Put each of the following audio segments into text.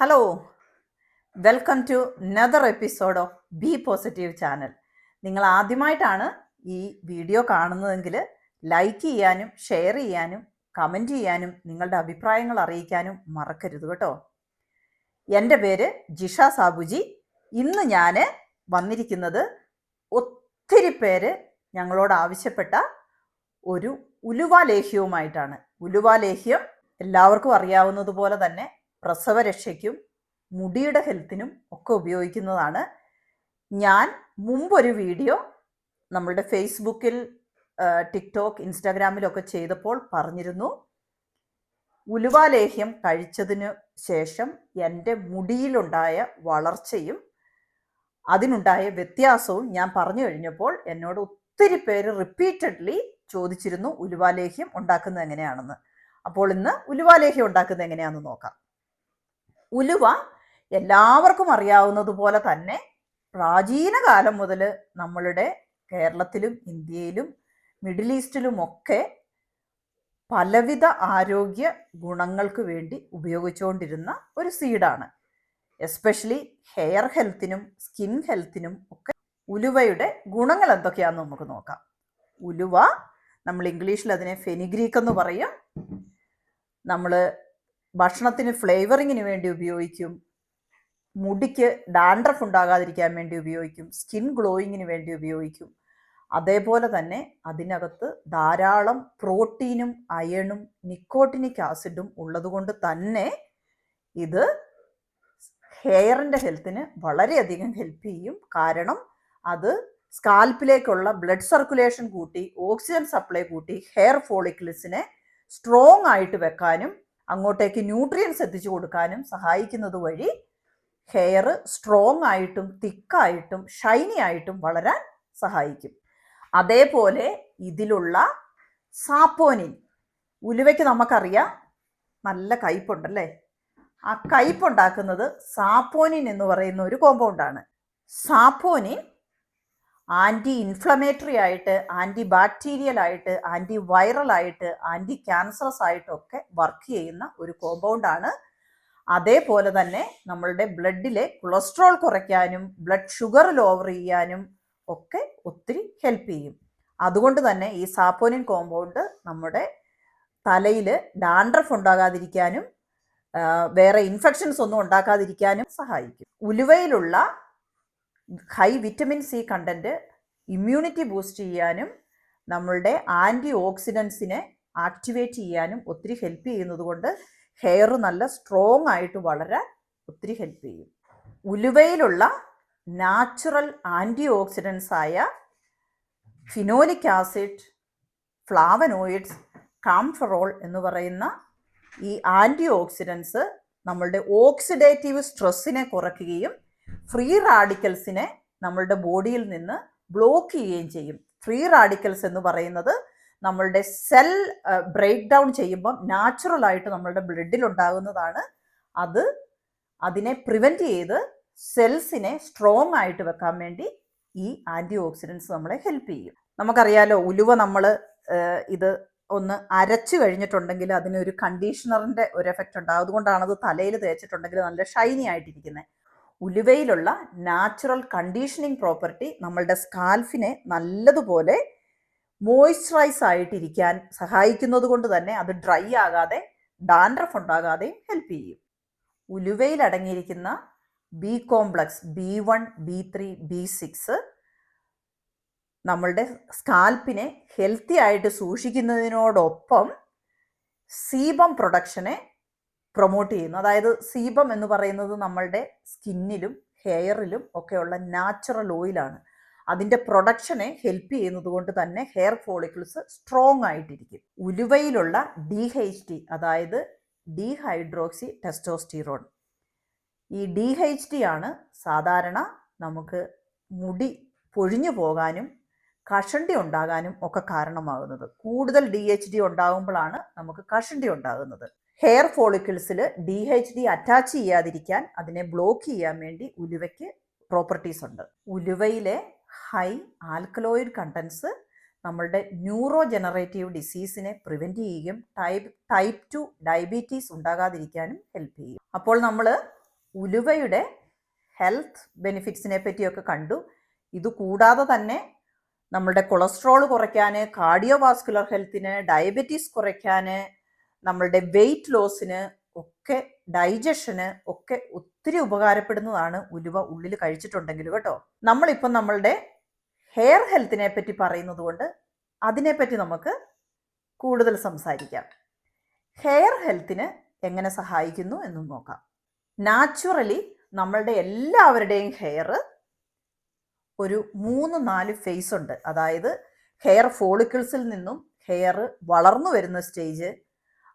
Hello welcome to another episode of B positive channel നിങ്ങൾ ആദ്യമായിട്ടാണ് ഈ വീഡിയോ കാണുന്നതെങ്കിൽ ലൈക്ക് ചെയ്യാനും ഷെയർ ചെയ്യാനും കമന്റ് ചെയ്യാനും നിങ്ങളുടെ അഭിപ്രായങ്ങൾ അറിയിക്കാനും മറക്കരുത് കേട്ടോ. എന്റെ പേര് ജിഷ സാബുജി. ഇന്ന് ഞാൻ വന്നിരിക്കുന്നത് ഒത്തിരി പേര് ഞങ്ങളോട് ആവശ്യപ്പെട്ട ഒരു ഉലുവ ലേഹ്യവുമായിട്ടാണ്. ഉലുവ ലേഹ്യം എല്ലാവർക്കും അറിയാവുന്നതുപോലെ തന്നെ പ്രസവരക്ഷയ്ക്കും മുടിയുടെ ഹെൽത്തിനും ഒക്കെ ഉപയോഗിക്കുന്നതാണ്. ഞാൻ മുമ്പൊരു വീഡിയോ നമ്മളുടെ ഫേസ്ബുക്കിൽ ടിക്ടോക്ക് ഇൻസ്റ്റാഗ്രാമിലൊക്കെ ചെയ്തപ്പോൾ പറഞ്ഞിരുന്നു. ഉലുവാലേഹ്യം കഴിച്ചതിന് ശേഷം എന്റെ മുടിയിലുണ്ടായ വളർച്ചയും അതിനുണ്ടായ വ്യത്യാസവും ഞാൻ പറഞ്ഞു കഴിഞ്ഞപ്പോൾ എന്നോട് ഒത്തിരി പേര് റിപ്പീറ്റഡ്ലി ചോദിച്ചിരുന്നു ഉലുവാലേഹ്യം ഉണ്ടാക്കുന്നത് എങ്ങനെയാണെന്ന്. അപ്പോൾ ഇന്ന് ഉലുവാലേഹ്യം ഉണ്ടാക്കുന്നത് എങ്ങനെയാണെന്ന് നോക്കാം. ഉലുവ എല്ലാവർക്കും അറിയാവുന്നതുപോലെ തന്നെ പ്രാചീന കാലം മുതൽ നമ്മളുടെ കേരളത്തിലും ഇന്ത്യയിലും മിഡിൽ ഈസ്റ്റിലുമൊക്കെ പലവിധ ആരോഗ്യ ഗുണങ്ങൾക്ക് വേണ്ടി ഉപയോഗിച്ചുകൊണ്ടിരുന്ന ഒരു സീഡാണ്. എസ്പെഷ്യലി ഹെയർ ഹെൽത്തിനും സ്കിൻ ഹെൽത്തിനും ഒക്കെ ഉലുവയുടെ ഗുണങ്ങൾ എന്തൊക്കെയാണെന്ന് നമുക്ക് നോക്കാം. ഉലുവ നമ്മൾ ഇംഗ്ലീഷിൽ അതിനെ ഫെനിഗ്രീക്ക് എന്ന് പറയും. നമ്മൾ ഭക്ഷണത്തിന് ഫ്ലേവറിങ്ങിന് വേണ്ടി ഉപയോഗിക്കും. മുടിക്ക് ഡാൻഡ്രഫ് ഉണ്ടാകാതിരിക്കാൻ വേണ്ടി ഉപയോഗിക്കും. സ്കിൻ ഗ്ലോയിങ്ങിന് വേണ്ടി ഉപയോഗിക്കും. അതേപോലെ തന്നെ അതിനകത്ത് ധാരാളം പ്രോട്ടീനും അയണും നിക്കോട്ടിനിക് ആസിഡും ഉള്ളതുകൊണ്ട് തന്നെ ഇത് ഹെയറിന്റെ ഹെൽത്തിന് വളരെയധികം ഹെൽപ്പ് ചെയ്യും. കാരണം അത് സ്കാൽപ്പിലേക്കുള്ള ബ്ലഡ് സർക്കുലേഷൻ കൂട്ടി ഓക്സിജൻ സപ്ലൈ കൂട്ടി ഹെയർ ഫോളിക്കിൾസിനെ സ്ട്രോങ് ആയിട്ട് വെക്കാനും അങ്ങോട്ടേക്ക് ന്യൂട്രിയൻസ് എത്തിച്ചു കൊടുക്കാനും സഹായിക്കുന്നത് വഴി ഹെയർ സ്ട്രോങ് ആയിട്ടും തിക്കായിട്ടും ഷൈനി ആയിട്ടും വളരാൻ സഹായിക്കും. അതേപോലെ ഇതിലുള്ള സാപ്പോനിൻ ഉലുവയ്ക്ക് നമുക്കറിയാം നല്ല കയ്പുണ്ടല്ലേ? ആ കയ്പുണ്ടാക്കുന്നത് സാപ്പോനിൻ എന്ന് പറയുന്ന ഒരു കോമ്പൗണ്ടാണ് സാപ്പോനിൻ ആന്റി ഇൻഫ്ലമേറ്ററി ആയിട്ട് ആന്റി ബാക്ടീരിയൽ ആയിട്ട് ആന്റി വൈറൽ ആയിട്ട് ആന്റി ക്യാൻസറസ് ആയിട്ടൊക്കെ വർക്ക് ചെയ്യുന്ന ഒരു കോമ്പൗണ്ടാണ് അതേപോലെ തന്നെ നമ്മളുടെ ബ്ലഡിലെ കൊളസ്ട്രോൾ കുറയ്ക്കാനും ബ്ലഡ് ഷുഗർ ലോവർ ചെയ്യാനും ഒക്കെ ഒത്തിരി ഹെൽപ്പ് ചെയ്യും. അതുകൊണ്ട് തന്നെ ഈ സാപ്പോനിൻ കോമ്പൗണ്ട് നമ്മുടെ തലയിൽ ഡാൻഡ്രഫ് ഉണ്ടാകാതിരിക്കാനും വേറെ ഇൻഫെക്ഷൻസ് ഒന്നും ഉണ്ടാക്കാതിരിക്കാനും സഹായിക്കും. ഉലുവയിലുള്ള high vitamin C content immunity boost ചെയ്യാനും നമ്മളുടെ ആന്റി ഓക്സിഡൻസിനെ ആക്ടിവേറ്റ് ചെയ്യാനും ഒത്തിരി ഹെൽപ്പ് ചെയ്യുന്നത് കൊണ്ട് ഹെയർ നല്ല സ്ട്രോങ് ആയിട്ട് വളരാൻ ഒത്തിരി ഹെൽപ്പ് ചെയ്യും. ഉലുവയിലുള്ള നാച്ചുറൽ ആന്റി ഓക്സിഡൻസ് ആയ ഫിനോലിക് ആസിഡ് ഫ്ലാവനോയിഡ്സ് കാംഫറോൾ എന്ന് പറയുന്ന ഈ ആന്റി ഓക്സിഡൻസ് നമ്മളുടെ ഓക്സിഡേറ്റീവ് സ്ട്രെസ്സിനെ കുറയ്ക്കുകയും ഫ്രീ റാഡിക്കൽസിനെ നമ്മളുടെ ബോഡിയിൽ നിന്ന് ബ്ലോക്ക് ചെയ്യുകയും ചെയ്യും. ഫ്രീ റാഡിക്കൽസ് എന്ന് പറയുന്നത് നമ്മളുടെ സെൽ ബ്രേക്ക് ഡൗൺ ചെയ്യുമ്പം നാച്ചുറൽ ആയിട്ട് നമ്മളുടെ ബ്ലഡിൽ ഉണ്ടാകുന്നതാണ്. അത് അതിനെ പ്രിവെന്റ് ചെയ്ത് സെൽസിനെ സ്ട്രോങ് ആയിട്ട് വെക്കാൻ വേണ്ടി ഈ ആന്റി ഓക്സിഡൻസ് നമ്മളെ ഹെൽപ്പ് ചെയ്യും. നമുക്കറിയാലോ ഉലുവ നമ്മൾ ഇത് ഒന്ന് അരച്ചു കഴിഞ്ഞിട്ടുണ്ടെങ്കിൽ അതിനൊരു കണ്ടീഷണറിന്റെ ഒരു എഫക്റ്റ് ഉണ്ടാകും അതുകൊണ്ടാണ് അത് തലയിൽ തേച്ചിട്ടുണ്ടെങ്കിൽ നല്ല ഷൈനി ആയിട്ടിരിക്കുന്നത് ഉലുവയിലുള്ള നാച്ചുറൽ കണ്ടീഷനിങ് പ്രോപ്പർട്ടി നമ്മളുടെ സ്കാൽഫിനെ നല്ലതുപോലെ മോയ്സ്ചറൈസ് ആയിട്ടിരിക്കാൻ സഹായിക്കുന്നത് കൊണ്ട് തന്നെ അത് ഡ്രൈ ആകാതെ ഡാൻഡ്രഫ് ഉണ്ടാകാതെയും ഹെൽപ്പ് ചെയ്യും. ഉലുവയിൽ അടങ്ങിയിരിക്കുന്ന B complex B one B three B six നമ്മളുടെ സ്കാൽപ്പിനെ ഹെൽത്തി ആയിട്ട് സൂക്ഷിക്കുന്നതിനോടൊപ്പം സീബം പ്രൊഡക്ഷനെ പ്രൊമോട്ട് ചെയ്യുന്നു. അതായത് സീബം എന്ന് പറയുന്നത് നമ്മളുടെ സ്കിന്നിലും ഹെയറിലും ഒക്കെയുള്ള നാച്ചുറൽ ഓയിലാണ് അതിന്റെ പ്രൊഡക്ഷനെ ഹെൽപ്പ് ചെയ്യുന്നത് കൊണ്ട് തന്നെ ഹെയർ ഫോളിക്കിൾസ് സ്ട്രോങ് ആയിട്ടിരിക്കും. ഉലുവയിലുള്ള ഡി എച്ച് ടി അതായത് ഡീഹൈഡ്രോക്സി ടെസ്റ്റോസ്റ്റിറോൺ ഈ ഡി എച്ച് ടി ആണ് സാധാരണ നമുക്ക് മുടി പൊഴിഞ്ഞു പോകാനും കഷണ്ടി ഉണ്ടാകാനും ഒക്കെ കാരണമാകുന്നത്. കൂടുതൽ ഡി എച്ച് ഡി ഉണ്ടാകുമ്പോഴാണ് നമുക്ക് കഷണ്ടി ഉണ്ടാകുന്നത്. ഹെയർ ഫോളിക്കിൾസിൽ ഡി എച്ച് ഡി അറ്റാച്ച് ചെയ്യാതിരിക്കാൻ അതിനെ ബ്ലോക്ക് ചെയ്യാൻ വേണ്ടി ഉലുവയ്ക്ക് പ്രോപ്പർട്ടീസ് ഉണ്ട്. ഉലുവയിലെ ഹൈ ആൽക്കലോയിഡ് കണ്ടൻസ് നമ്മളുടെ ന്യൂറോ ജനറേറ്റീവ് ഡിസീസിനെ പ്രിവെന്റ് ചെയ്യുകയും ടൈപ്പ് ടൈപ്പ് ടു ഡയബറ്റീസ് ഉണ്ടാകാതിരിക്കാനും ഹെൽപ്പ് ചെയ്യും. അപ്പോൾ നമ്മൾ ഉലുവയുടെ ഹെൽത്ത് ബെനിഫിറ്റ്സിനെ പറ്റിയൊക്കെ കണ്ടു. ഇത് കൂടാതെ തന്നെ നമ്മളുടെ കൊളസ്ട്രോൾ കുറയ്ക്കാൻ കാർഡിയോ വാസ്കുലർ ഹെൽത്തിന് ഡയബറ്റീസ് കുറയ്ക്കാൻ നമ്മളുടെ വെയിറ്റ് ലോസിന് ഒക്കെ ഡൈജഷന് ഒക്കെ ഒത്തിരി ഉപകാരപ്പെടുന്നതാണ് ഉലുവ ഉള്ളിൽ കഴിച്ചിട്ടുണ്ടെങ്കിൽ കേട്ടോ. നമ്മളിപ്പം നമ്മളുടെ ഹെയർ ഹെൽത്തിനെ പറ്റി പറയുന്നത് കൊണ്ട് അതിനെപ്പറ്റി നമുക്ക് കൂടുതൽ സംസാരിക്കാം. ഹെയർ ഹെൽത്തിന് എങ്ങനെ സഹായിക്കുന്നു എന്നും നോക്കാം. നാച്ചുറലി നമ്മളുടെ എല്ലാവരുടെയും ഹെയർ ഒരു മൂന്ന് നാല് ഫേസ് ഉണ്ട്. അതായത് ഹെയർ ഫോളിക്കിൾസിൽ നിന്നും ഹെയർ വളർന്നു വരുന്ന സ്റ്റേജ്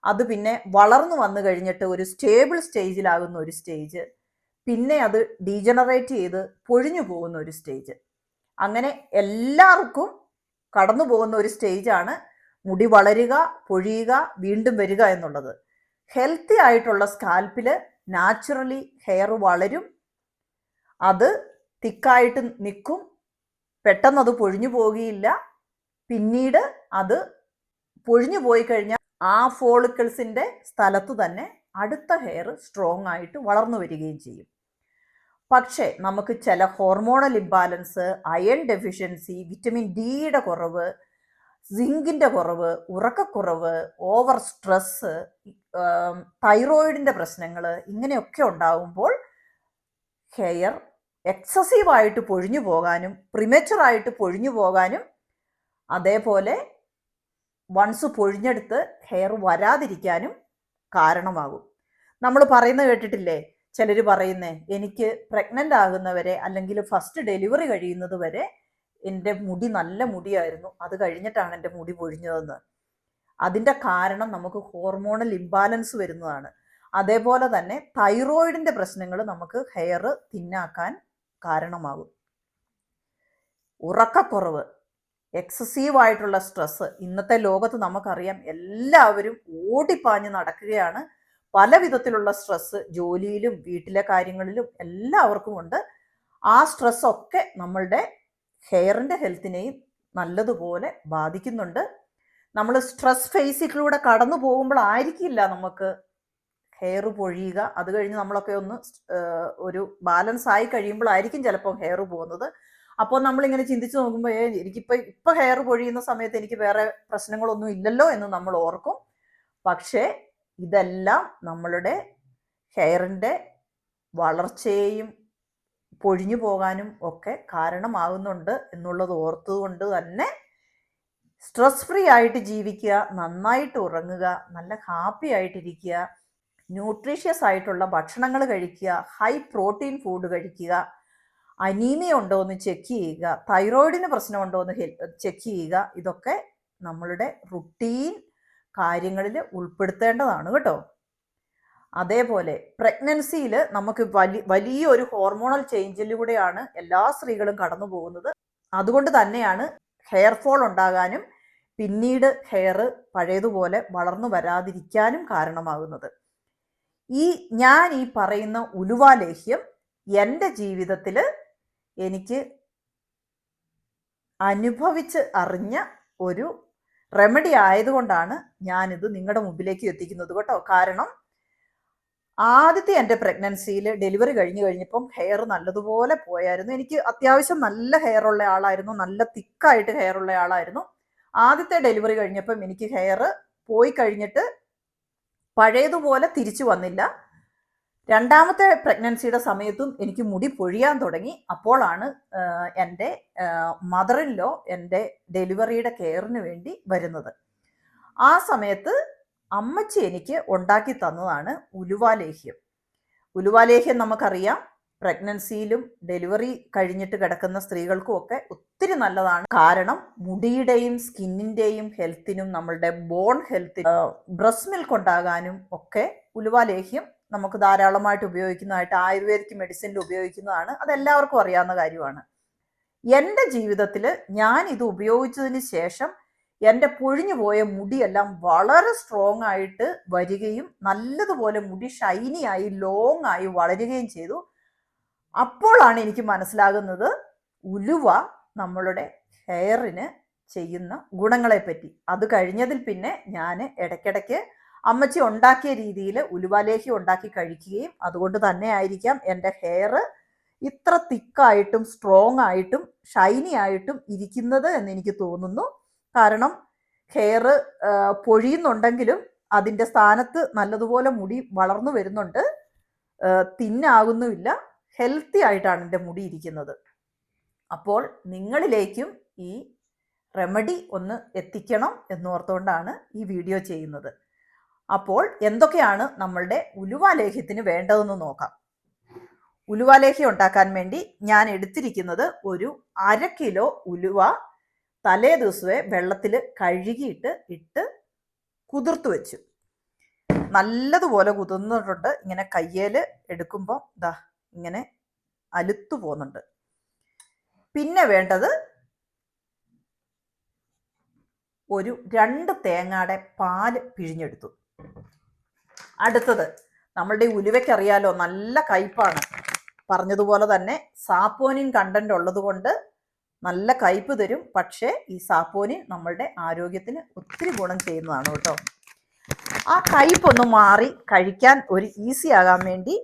അത് പിന്നെ വളർന്നു വന്നു കഴിഞ്ഞിട്ട് ഒരു സ്റ്റേബിൾ സ്റ്റേജിലാകുന്ന ഒരു സ്റ്റേജ് പിന്നെ അത് ഡീജനറേറ്റ് ചെയ്ത് പൊഴിഞ്ഞു പോകുന്ന ഒരു സ്റ്റേജ് അങ്ങനെ എല്ലാവർക്കും കടന്നു പോകുന്ന ഒരു സ്റ്റേജാണ് മുടി വളരുക പൊഴിയുക വീണ്ടും വരിക എന്നുള്ളത്. ഹെൽത്തി ആയിട്ടുള്ള സ്കാൽപ്പിൽ നാച്ചുറലി ഹെയർ വളരും അത് തിക്കായിട്ട് നിൽക്കും പെട്ടെന്ന് അത് പൊഴിഞ്ഞു പോവുകയില്ല പിന്നീട് അത് പൊഴിഞ്ഞു പോയി കഴിഞ്ഞാൽ ആ ഫോളിക്കിൾസിന്റെ സ്ഥലത്ത് തന്നെ അടുത്ത ഹെയർ സ്ട്രോങ് ആയിട്ട് വളർന്നു വരികയും ചെയ്യും. പക്ഷേ നമുക്ക് ചില hormonal imbalance iron deficiency vitamin ഡിയുടെ കുറവ് സിങ്കിന്റെ കുറവ് ഉറക്കക്കുറവ് ഓവർ സ്ട്രെസ് തൈറോയിഡിന്റെ പ്രശ്നങ്ങൾ ഇങ്ങനെയൊക്കെ ഉണ്ടാകുമ്പോൾ ഹെയർ എക്സസീവായിട്ട് പൊഴിഞ്ഞു പോകാനും പ്രിമച്ചുറായിട്ട് പൊഴിഞ്ഞു പോകാനും അതേപോലെ വൺസ് പൊഴിഞ്ഞെടുത്ത് ഹെയർ വരാതിരിക്കാനും കാരണമാകും. നമ്മൾ പറയുന്ന കേട്ടിട്ടില്ലേ? ചിലർ പറയുന്നേ എനിക്ക് പ്രഗ്നന്റ് ആകുന്നവരെ അല്ലെങ്കിൽ ഫസ്റ്റ് ഡെലിവറി കഴിയുന്നത് വരെ എന്റെ മുടി നല്ല മുടിയായിരുന്നു. അത് കഴിഞ്ഞിട്ടാണ് എന്റെ മുടി പൊഴിഞ്ഞതെന്ന്. അതിന്റെ കാരണം നമുക്ക് ഹോർമോണൽ ഇംബാലൻസ് വരുന്നതാണ്. അതേപോലെ തന്നെ തൈറോയിഡിന്റെ പ്രശ്നങ്ങൾ നമുക്ക് ഹെയർ തിന്നാക്കാൻ കാരണമാകും. ഉറക്കക്കുറവ്. എക്സസീവ് ആയിട്ടുള്ള സ്ട്രെസ് ഇന്നത്തെ ലോകത്ത് നമുക്കറിയാം എല്ലാവരും ഓടിപ്പാഞ്ഞ് നടക്കുകയാണ്. പല വിധത്തിലുള്ള സ്ട്രെസ്സ് ജോലിയിലും വീട്ടിലെ കാര്യങ്ങളിലും എല്ലാവർക്കും ഉണ്ട്. ആ സ്ട്രെസ്സൊക്കെ നമ്മളുടെ ഹെയറിന്റെ ഹെൽത്തിനെയും നല്ലതുപോലെ ബാധിക്കുന്നുണ്ട്. നമ്മൾ സ്ട്രെസ് ഫേസിലൂടെ കടന്നു പോകുമ്പോഴായിരിക്കില്ല നമുക്ക് ഹെയർ പൊഴിയുക. അത് കഴിഞ്ഞ് നമ്മളൊക്കെ ഒന്ന് ഒരു ബാലൻസ് ആയി കഴിയുമ്പോഴായിരിക്കും ചിലപ്പോൾ ഹെയർ പോകുന്നത്. അപ്പോൾ നമ്മളിങ്ങനെ ചിന്തിച്ചു നോക്കുമ്പോൾ ഏ എനിക്കിപ്പോൾ ഇപ്പോൾ ഹെയർ പൊഴിയുന്ന സമയത്ത് എനിക്ക് വേറെ പ്രശ്നങ്ങളൊന്നും ഇല്ലല്ലോ എന്ന് നമ്മൾ ഓർക്കും. പക്ഷേ ഇതെല്ലാം നമ്മളുടെ ഹെയറിന്റെ വളർച്ചയെയും പൊഴിഞ്ഞു പോകാനും ഒക്കെ കാരണമാകുന്നുണ്ട് എന്നുള്ളത് ഓർത്തുകൊണ്ട് തന്നെ സ്ട്രെസ് ഫ്രീ ആയിട്ട് ജീവിക്കുക നന്നായിട്ട് ഉറങ്ങുക നല്ല ഹാപ്പി ആയിട്ടിരിക്കുക ന്യൂട്രീഷ്യസ് ആയിട്ടുള്ള ഭക്ഷണങ്ങൾ കഴിക്കുക ഹൈ പ്രോട്ടീൻ ഫുഡ് കഴിക്കുക അനീമിയ ഉണ്ടോ എന്ന് ചെക്ക് ചെയ്യുക. തൈറോയിഡിന് പ്രശ്നമുണ്ടോ എന്ന് ചെക്ക് ചെയ്യുക. ഇതൊക്കെ നമ്മളുടെ റുട്ടീൻ കാര്യങ്ങളിൽ ഉൾപ്പെടുത്തേണ്ടതാണ് കേട്ടോ. അതേപോലെ പ്രഗ്നൻസിയിൽ നമുക്ക് വലിയ വലിയൊരു ഹോർമോണൽ ചേഞ്ചിലൂടെയാണ് എല്ലാ സ്ത്രീകളും കടന്നു പോകുന്നത്. അതുകൊണ്ട് തന്നെയാണ് ഹെയർ ഫോൾ ഉണ്ടാകാനും പിന്നീട് ഹെയർ പഴയതുപോലെ വളർന്നു വരാതിരിക്കാനും കാരണമാകുന്നത്. ഈ ഞാൻ ഈ പറയുന്ന ഉലുവാലേഹ്യം എന്റെ ജീവിതത്തിൽ എനിക്ക് അനുഭവിച്ച് അറിഞ്ഞ ഒരു റെമഡി ആയതുകൊണ്ടാണ് ഞാനിത് നിങ്ങളുടെ മുമ്പിലേക്ക് എത്തിക്കുന്നത് കേട്ടോ. കാരണം ആദ്യത്തെ എന്റെ പ്രഗ്നൻസിയിൽ ഡെലിവറി കഴിഞ്ഞ് കഴിഞ്ഞപ്പം ഹെയർ നല്ലതുപോലെ പോയായിരുന്നു. എനിക്ക് അത്യാവശ്യം നല്ല ഹെയർ ഉള്ള ആളായിരുന്നു. നല്ല തിക്കായിട്ട് ഹെയർ ഉള്ള ആളായിരുന്നു. ആദ്യത്തെ ഡെലിവറി കഴിഞ്ഞപ്പം എനിക്ക് ഹെയർ പോയി കഴിഞ്ഞിട്ട് പഴയതുപോലെ തിരിച്ചു വന്നില്ല. രണ്ടാമത്തെ പ്രഗ്നൻസിയുടെ സമയത്തും എനിക്ക് മുടി പൊഴിയാൻ തുടങ്ങി. അപ്പോഴാണ് എന്റെ മദറിൻലോ എന്റെ ഡെലിവറിയുടെ കെയറിന് വേണ്ടി വരുന്നത്. ആ സമയത്ത് അമ്മച്ചി എനിക്ക് ഉണ്ടാക്കി തന്നതാണ് ഉലുവാലേഹ്യം. ഉലുവാലേഹ്യം നമുക്കറിയാം പ്രഗ്നൻസിയിലും ഡെലിവറി കഴിഞ്ഞിട്ട് കിടക്കുന്ന സ്ത്രീകൾക്കും ഒക്കെ ഒത്തിരി നല്ലതാണ്. കാരണം മുടിയുടെയും സ്കിന്നിന്റെയും ഹെൽത്തിനും നമ്മളുടെ ബോൺ ഹെൽത്തിനും ബ്രസ്റ്റ് മിൽക്ക് ഉണ്ടാകാനും ഒക്കെ ഉലുവാലേഹ്യം നമുക്ക് ധാരാളമായിട്ട് ഉപയോഗിക്കുന്നതായിട്ട് ആയുർവേദിക് മെഡിസിനിൽ ഉപയോഗിക്കുന്നതാണ്. അതെല്ലാവർക്കും അറിയാവുന്ന കാര്യമാണ്. എന്റെ ജീവിതത്തിൽ ഞാൻ ഇത് ഉപയോഗിച്ചതിന് ശേഷം എന്റെ പൊഴിഞ്ഞു പോയ മുടിയെല്ലാം വളരെ സ്ട്രോങ് ആയിട്ട് വരികയും നല്ലതുപോലെ മുടി ഷൈനി ആയി ലോങ് ആയി വളരുകയും ചെയ്തു. അപ്പോഴാണ് എനിക്ക് മനസ്സിലാകുന്നത് ഉലുവ നമ്മളുടെ ഹെയറിന് ചെയ്യുന്ന ഗുണങ്ങളെപ്പറ്റി. അത് കഴിഞ്ഞതിൽ പിന്നെ ഞാൻ ഇടയ്ക്കിടയ്ക്ക് അമ്മച്ചി ഉണ്ടാക്കിയ രീതിയിൽ ഉലുവാലേഹി ഉണ്ടാക്കി കഴിക്കുകയും അതുകൊണ്ട് തന്നെ ആയിരിക്കാം എന്റെ ഹെയർ ഇത്ര തിക്കായിട്ടും സ്ട്രോങ് ആയിട്ടും ഷൈനി ആയിട്ടും ഇരിക്കുന്നത് എന്ന് എനിക്ക് തോന്നുന്നു. കാരണം ഹെയർ പൊഴിയുന്നുണ്ടെങ്കിലും അതിന്റെ സ്ഥാനത്ത് നല്ലതുപോലെ മുടി വളർന്നു വരുന്നുണ്ട്. തിന്നാകുന്നുമില്ല. ഹെൽത്തി ആയിട്ടാണ് എന്റെ മുടി ഇരിക്കുന്നത്. അപ്പോൾ നിങ്ങളിലേക്കും ഈ റെമഡി ഒന്ന് എത്തിക്കണം എന്നോർത്തുകൊണ്ടാണ് ഈ വീഡിയോ ചെയ്യുന്നത്. അപ്പോൾ എന്തൊക്കെയാണ് നമ്മളുടെ ഉലുവാലേഹ്യത്തിന് വേണ്ടതെന്ന് നോക്കാം. ഉലുവാലേഹ്യം ഉണ്ടാക്കാൻ വേണ്ടി ഞാൻ എടുത്തിരിക്കുന്നത് ഒരു അര കിലോ ഉലുവ തലേ ദിവസമേ വെള്ളത്തിൽ കഴുകിയിട്ട് ഇട്ട് കുതിർത്ത് വെച്ചു. നല്ലതുപോലെ കുതിർന്നിട്ടുണ്ട്. ഇങ്ങനെ കയ്യേൽ എടുക്കുമ്പോൾ ദാ ഇങ്ങനെ അലുത്തു പോകുന്നുണ്ട് പിന്നെ വേണ്ടത് ഒരു രണ്ട് തേങ്ങയുടെ പാൽ പിഴിഞ്ഞെടുത്തു. അടുത്തത് നമ്മളുടെ ഉലുവയ്ക്കറിയാലോ നല്ല കയ്പാണ്. പറഞ്ഞതുപോലെ തന്നെ സാപ്പോനിൻ കണ്ടന്റ് ഉള്ളതുകൊണ്ട് നല്ല കയ്പ് തരും. പക്ഷേ ഈ സാപ്പോനിൻ നമ്മളുടെ ആരോഗ്യത്തിന് ഒത്തിരി ഗുണം ചെയ്യുന്നതാണ് കേട്ടോ. ആ കയ്പൊന്ന് മാറി കഴിക്കാൻ ഒരു ഈസി ആകാൻ വേണ്ടി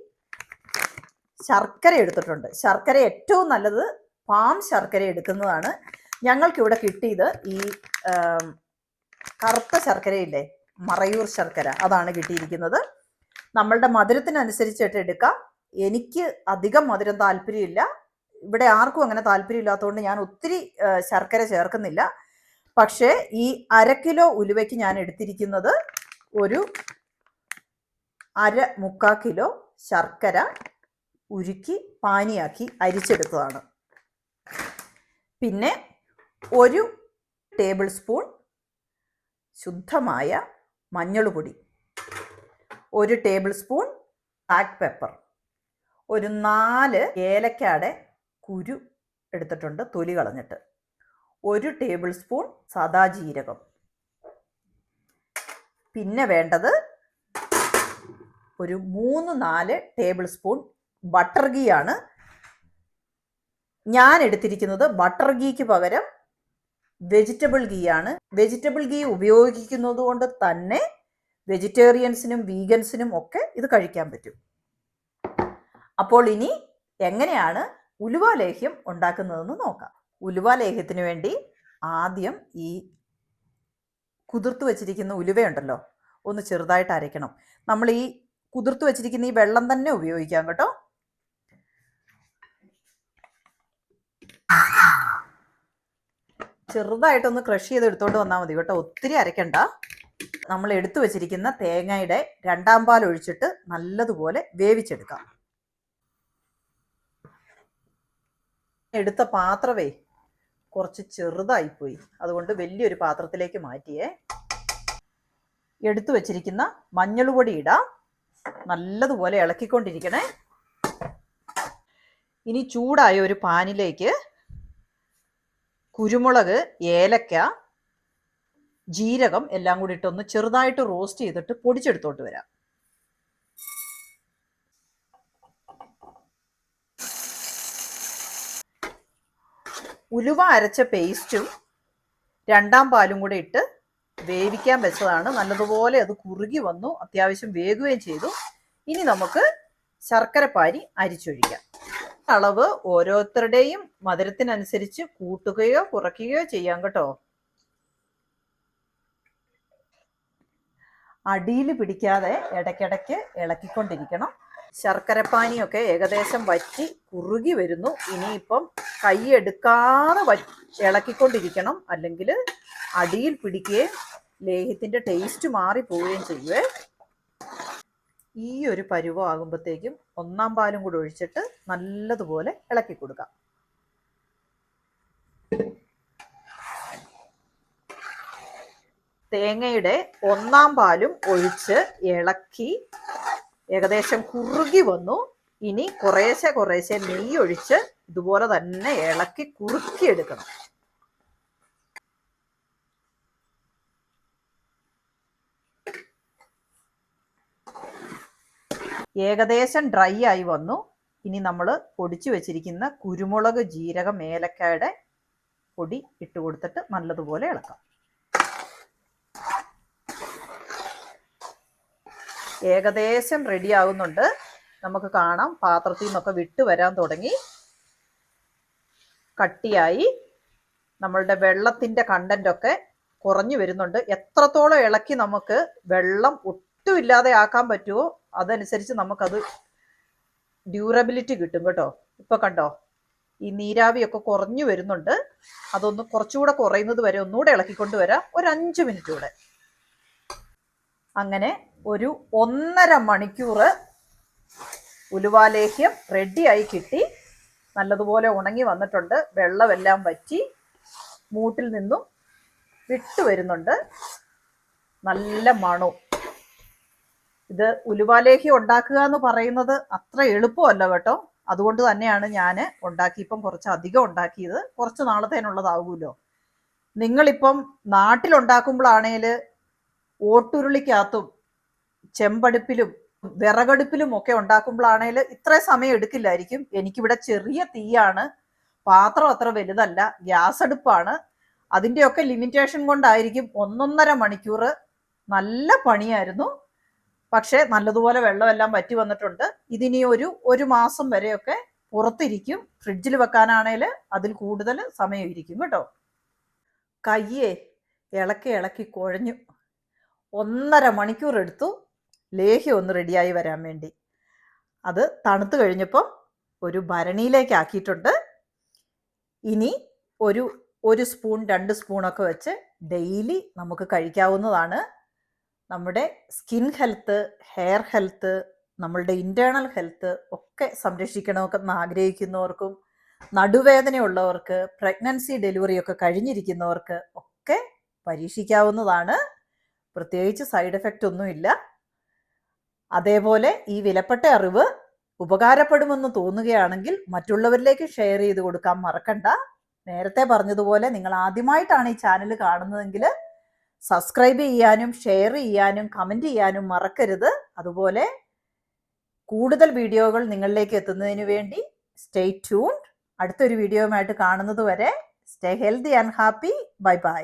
ശർക്കര എടുത്തിട്ടുണ്ട്. ശർക്കര ഏറ്റവും നല്ലത് പാം ശർക്കര എടുക്കുന്നതാണ്. ഞങ്ങൾക്കിവിടെ കിട്ടിയത് ഈ കറുത്ത ശർക്കരയില്ലേ? മറയൂർ ശർക്കര അതാണ് കിട്ടിയിരിക്കുന്നത്. നമ്മളുടെ മധുരത്തിനനുസരിച്ചിട്ട് എടുക്കാം. എനിക്ക് അധികം മധുരം താല്പര്യമില്ല. ഇവിടെ ആർക്കും അങ്ങനെ താല്പര്യമില്ലാത്തതുകൊണ്ട് ഞാൻ ഒത്തിരി ശർക്കര ചേർക്കുന്നില്ല. പക്ഷേ ഈ അര കിലോ ഉലുവയ്ക്ക് ഞാൻ എടുത്തിരിക്കുന്നത് ഒരു അര മുക്കാ കിലോ ശർക്കര ഉരുക്കി പാനിയാക്കി അരിച്ചെടുത്തതാണ്. പിന്നെ ഒരു ടേബിൾ സ്പൂൺ ശുദ്ധമായ മഞ്ഞൾപ്പൊടി ഒരു ടേബിൾ സ്പൂൺ ബ്ലാക്ക് പെപ്പർ ഒരു നാല് ഏലക്കാടെ കുരു എടുത്തിട്ടുണ്ട് തൊലി കളഞ്ഞിട്ട് ഒരു ടേബിൾ സ്പൂൺ സദാ ജീരകം. പിന്നെ വേണ്ടത് ഒരു മൂന്ന് നാല് ടേബിൾ സ്പൂൺ ബട്ടർ ഗീ ആണ്. ഞാൻ എടുത്തിരിക്കുന്നത് ബട്ടർ ഗീക്ക് പകരം വെജിറ്റബിൾ ഗീ ആണ്. വെജിറ്റബിൾ ഗീ ഉപയോഗിക്കുന്നത് കൊണ്ട് തന്നെ വെജിറ്റേറിയൻസിനും വീഗൻസിനും ഒക്കെ ഇത് കഴിക്കാൻ പറ്റും. അപ്പോൾ ഇനി എങ്ങനെയാണ് ഉലുവാലേഹ്യം ഉണ്ടാക്കുന്നതെന്ന് നോക്കാം. ഉലുവാലേഹ്യത്തിന് വേണ്ടി ആദ്യം ഈ കുതിർത്ത് വെച്ചിരിക്കുന്ന ഉലുവയുണ്ടല്ലോ ഒന്ന് ചെറുതായിട്ട് അരയ്ക്കണം. നമ്മൾ ഈ കുതിർത്ത് വെച്ചിരിക്കുന്ന ഈ വെള്ളം തന്നെ ഉപയോഗിക്കാം കേട്ടോ. ചെറുതായിട്ടൊന്ന് ക്രഷ് ചെയ്ത് എടുത്തോണ്ട് വന്നാൽ മതി കേട്ടോ. ഒത്തിരി അരയ്ക്കണ്ട. നമ്മൾ എടുത്തു വെച്ചിരിക്കുന്ന തേങ്ങയുടെ രണ്ടാം പാൽ ഒഴിച്ചിട്ട് നല്ലതുപോലെ വേവിച്ചെടുക്കാം. എടുത്ത പാത്രമേ കുറച്ച് ചെറുതായിപ്പോയി. അതുകൊണ്ട് വലിയൊരു പാത്രത്തിലേക്ക് മാറ്റിയേ. എടുത്തു വെച്ചിരിക്കുന്ന മഞ്ഞൾ പൊടി ഇടാം. നല്ലതുപോലെ ഇളക്കിക്കൊണ്ടിരിക്കണേ. ഇനി ചൂടായ ഒരു പാനിലേക്ക് കുരുമുളക് ഏലക്ക ജീരകം എല്ലാം കൂടി ഇട്ടൊന്ന് ചെറുതായിട്ട് റോസ്റ്റ് ചെയ്തിട്ട് പൊടിച്ചെടുത്തോട്ട് വരാം. ഉലുവ അരച്ച പേസ്റ്റും രണ്ടാം പാലും കൂടെ ഇട്ട് വേവിക്കാൻ വെച്ചതാണ്. നല്ലതുപോലെ അത് കുറുകി വന്നു. അത്യാവശ്യം വേകുകയും ചെയ്തു. ഇനി നമുക്ക് ശർക്കരപ്പാരി അരിച്ചൊഴിക്കാം. അളവ് ഓരോരുത്തരുടെയും മധുരത്തിനനുസരിച്ച് കൂട്ടുകയോ കുറയ്ക്കുകയോ ചെയ്യാം കേട്ടോ. അടിയിൽ പിടിക്കാതെ ഇടയ്ക്കിടയ്ക്ക് ഇളക്കിക്കൊണ്ടിരിക്കണം. ശർക്കരപ്പാനിയൊക്കെ ഏകദേശം വറ്റി കുറുകി വരുന്നു. ഇനിയിപ്പം കൈ എടുക്കാതെ വ ഇളക്കിക്കൊണ്ടിരിക്കണം. അല്ലെങ്കിൽ അടിയിൽ പിടിക്കുകയും ലേഹ്യത്തിന്റെ ടേസ്റ്റ് മാറിപ്പോവുകയും ചെയ്യുവേ. ഈ ഒരു പരുവം ആകുമ്പോഴത്തേക്കും ഒന്നാം പാലും കൂടി ഒഴിച്ചിട്ട് നല്ലതുപോലെ ഇളക്കി കൊടുക്കാം. തേങ്ങയുടെ ഒന്നാം പാലും ഒഴിച്ച് ഇളക്കി ഏകദേശം കുറുകി വന്നു. ഇനി കുറേശ്ശെ കുറേശ്ശെ നെയ്യ് ഒഴിച്ച് ഇതുപോലെ തന്നെ ഇളക്കി കുറുക്കിയെടുക്കണം. ഏകദേശം ഡ്രൈ ആയി വന്നു. ഇനി നമ്മൾ പൊടിച്ചു വെച്ചിരിക്കുന്ന കുരുമുളക് ജീരകം ഏലക്കായുടെ പൊടി ഇട്ട് കൊടുത്തിട്ട് നല്ലതുപോലെ ഇളക്കാം. ഏകദേശം റെഡി ആകുന്നുണ്ട് നമുക്ക് കാണാം പാത്രത്തിൽ നിന്നൊക്കെ വിട്ട് വരാൻ തുടങ്ങി. കട്ടിയായി. നമ്മളുടെ വെള്ളത്തിന്റെ കണ്ടന്റൊക്കെ കുറഞ്ഞു വരുന്നുണ്ട്. എത്രത്തോളം ഇളക്കി നമുക്ക് വെള്ളം ഒട്ടും ഇല്ലാതെ ആക്കാൻ പറ്റുമോ അതനുസരിച്ച് നമുക്കത് ഡ്യൂറബിലിറ്റി കിട്ടും കേട്ടോ. ഇപ്പൊ കണ്ടോ? ഈ നീരാവിയൊക്കെ കുറഞ്ഞു വരുന്നുണ്ട്. അതൊന്ന് കുറച്ചുകൂടെ കുറയുന്നത് വരെ ഒന്നുകൂടെ ഇളക്കിക്കൊണ്ട് വരാം. ഒരു അഞ്ച് മിനിറ്റ് കൂടെ. അങ്ങനെ ഒരു ഒന്നര മണിക്കൂർ ഉലുവാലേഹ്യം റെഡിയായി കിട്ടി. നല്ലതുപോലെ ഉണങ്ങി വന്നിട്ടുണ്ട്. വെള്ളമെല്ലാം വറ്റി മൂട്ടിൽ നിന്നും വിട്ടു വരുന്നുണ്ട് നല്ല മണവും. ഇത് ഉലുവാലേഹി ഉണ്ടാക്കുക എന്ന് പറയുന്നത് അത്ര എളുപ്പമല്ല കേട്ടോ. അതുകൊണ്ട് തന്നെയാണ് ഞാൻ ഉണ്ടാക്കി ഇപ്പം കുറച്ച് അധികം ഉണ്ടാക്കിയത്. കുറച്ച് നാളത്തേനുള്ളതാകുമല്ലോ നിങ്ങളിപ്പം നാട്ടിലുണ്ടാക്കുമ്പോഴാണേൽ ഓട്ടുരുളിക്കകത്തും ചെമ്പടുപ്പിലും വിറകടുപ്പിലും ഒക്കെ ഉണ്ടാക്കുമ്പോഴാണേൽ ഇത്ര സമയം എടുക്കില്ലായിരിക്കും. എനിക്കിവിടെ ചെറിയ തീയാണ്. പാത്രം അത്ര വലുതല്ല. ഗ്യാസ് അടുപ്പാണ് അതിന്റെയൊക്കെ ലിമിറ്റേഷൻ കൊണ്ടായിരിക്കും ഒന്നൊന്നര മണിക്കൂർ നല്ല പണിയായിരുന്നു. പക്ഷേ നല്ലതുപോലെ വെള്ളമെല്ലാം വറ്റി വന്നിട്ടുണ്ട്. ഇതിനി ഒരു ഒരു മാസം വരെയൊക്കെ പുറത്തിരിക്കും. ഫ്രിഡ്ജിൽ വെക്കാനാണേൽ അതിൽ കൂടുതൽ സമയം ഇരിക്കും കേട്ടോ. കയ്യെ ഇളക്കി ഇളക്കി കുഴഞ്ഞു. ഒന്നര മണിക്കൂർ എടുത്തു ലേഹ്യം ഒന്ന് റെഡിയായി വരാൻ വേണ്ടി. അത് തണുത്ത് കഴിഞ്ഞപ്പം ഒരു ഭരണിയിലേക്ക് ആക്കിയിട്ടുണ്ട്. ഇനി ഒരു ഒരു സ്പൂൺ രണ്ട് സ്പൂണൊക്കെ വെച്ച് ഡെയിലി നമുക്ക് കഴിക്കാവുന്നതാണ്. നമ്മുടെ സ്കിൻ ഹെൽത്ത് ഹെയർ ഹെൽത്ത് നമ്മളുടെ ഇന്റേർണൽ ഹെൽത്ത് ഒക്കെ സംരക്ഷിക്കണമെന്ന് ആഗ്രഹിക്കുന്നവർക്കും നടുവേദനയുള്ളവർക്ക് പ്രഗ്നൻസി ഡെലിവറി ഒക്കെ കഴിഞ്ഞിരിക്കുന്നവർക്ക് ഒക്കെ പരീക്ഷിക്കാവുന്നതാണ്. പ്രത്യേകിച്ച് സൈഡ് എഫക്റ്റ് ഒന്നുമില്ല അതേപോലെ ഈ വിലപ്പെട്ട അറിവ് ഉപകാരപ്പെടുമെന്ന് തോന്നുകയാണെങ്കിൽ മറ്റുള്ളവരിലേക്ക് ഷെയർ ചെയ്ത് കൊടുക്കാൻ മറക്കണ്ട. നേരത്തെ പറഞ്ഞതുപോലെ നിങ്ങൾ ആദ്യമായിട്ടാണ് ഈ ചാനൽ കാണുന്നതെങ്കിൽ സബ്സ്ക്രൈബ് ചെയ്യാനും ഷെയർ ചെയ്യാനും കമന്റ് ചെയ്യാനും മറക്കരുത്. അതുപോലെ കൂടുതൽ വീഡിയോകൾ നിങ്ങളിലേക്ക് എത്തുന്നതിന് വേണ്ടി സ്റ്റേ ട്യൂൺഡ് അടുത്തൊരു വീഡിയോയുമായിട്ട് കാണുന്നത് വരെ stay healthy and happy bye bye